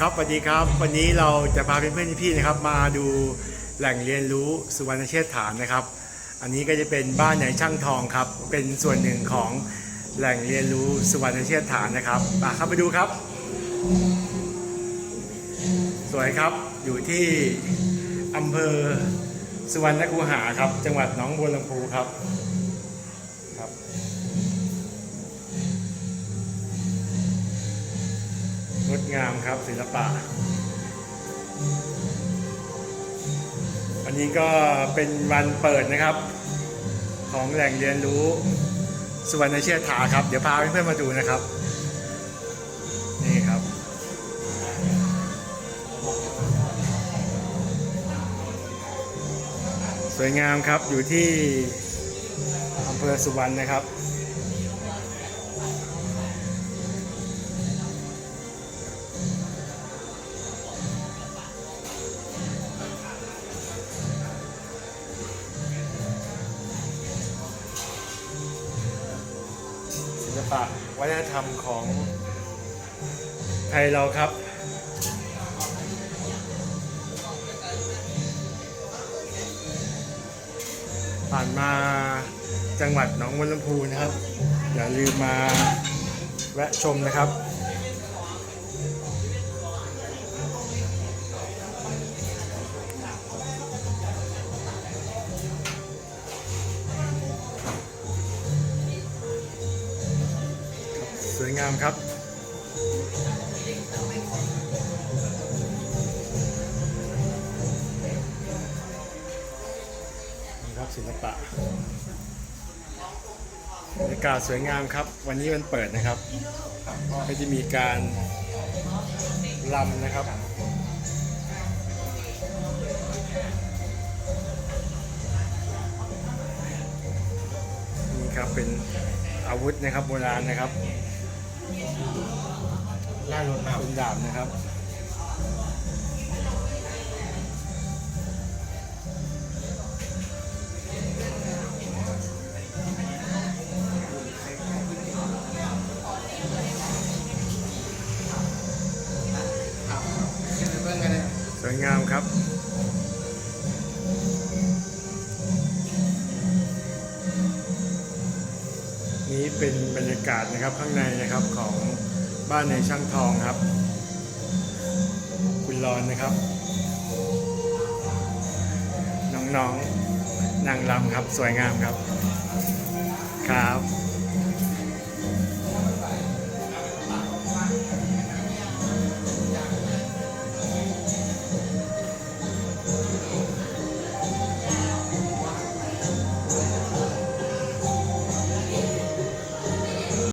ครับสวัสดีครับ วันนี้เราจะพาเพื่อนๆพี่ๆนะครับ มาดูแหล่งเรียนรู้สุวรรณเชษฐานนะครับ อันนี้ก็จะเป็นบ้านในช่างทองครับ เป็นส่วนหนึ่งของแหล่งเรียนรู้สุวรรณเชษฐานนะครับอะเข้าไปดูครับ สวยครับอยู่ที่อำเภอสุวรรณคูหาครับ จังหวัดหนองบัวลำพูครับ งามครับศิลปะ วันนี้ก็เป็นวันเปิดนะครับ ของแหล่งเรียนรู้สุวรรณเชษฐาครับ เดี๋ยวพาเพื่อนๆมาดูนะครับ นี่ครับสวยงามครับอยู่ที่อำเภอสุวรรณนะครับ ปะวัฒนธรรมของไทยเราครับ ผ่านมาจังหวัดหนองบัวลำพูนะครับ อย่าลืมมาแวะชมนะครับ สวยงามครับ นี่ครับศิลปะบรรยากาศสวยงามครับ วันนี้วันเปิดนะครับ ก็จะมีการลำนะครับนี่ครับเป็นอาวุธนะครับโบราณนะครับ ล่ารถมาเป็นดาบนะครับขึ้นไปเบิ้งกันเลยสวยงามครับ เป็นบรรยากาศนะครับข้างในนะครับของบ้านในช่างทองครับ คุณรอนนะครับ น้องๆนางรำครับสวยงามครับ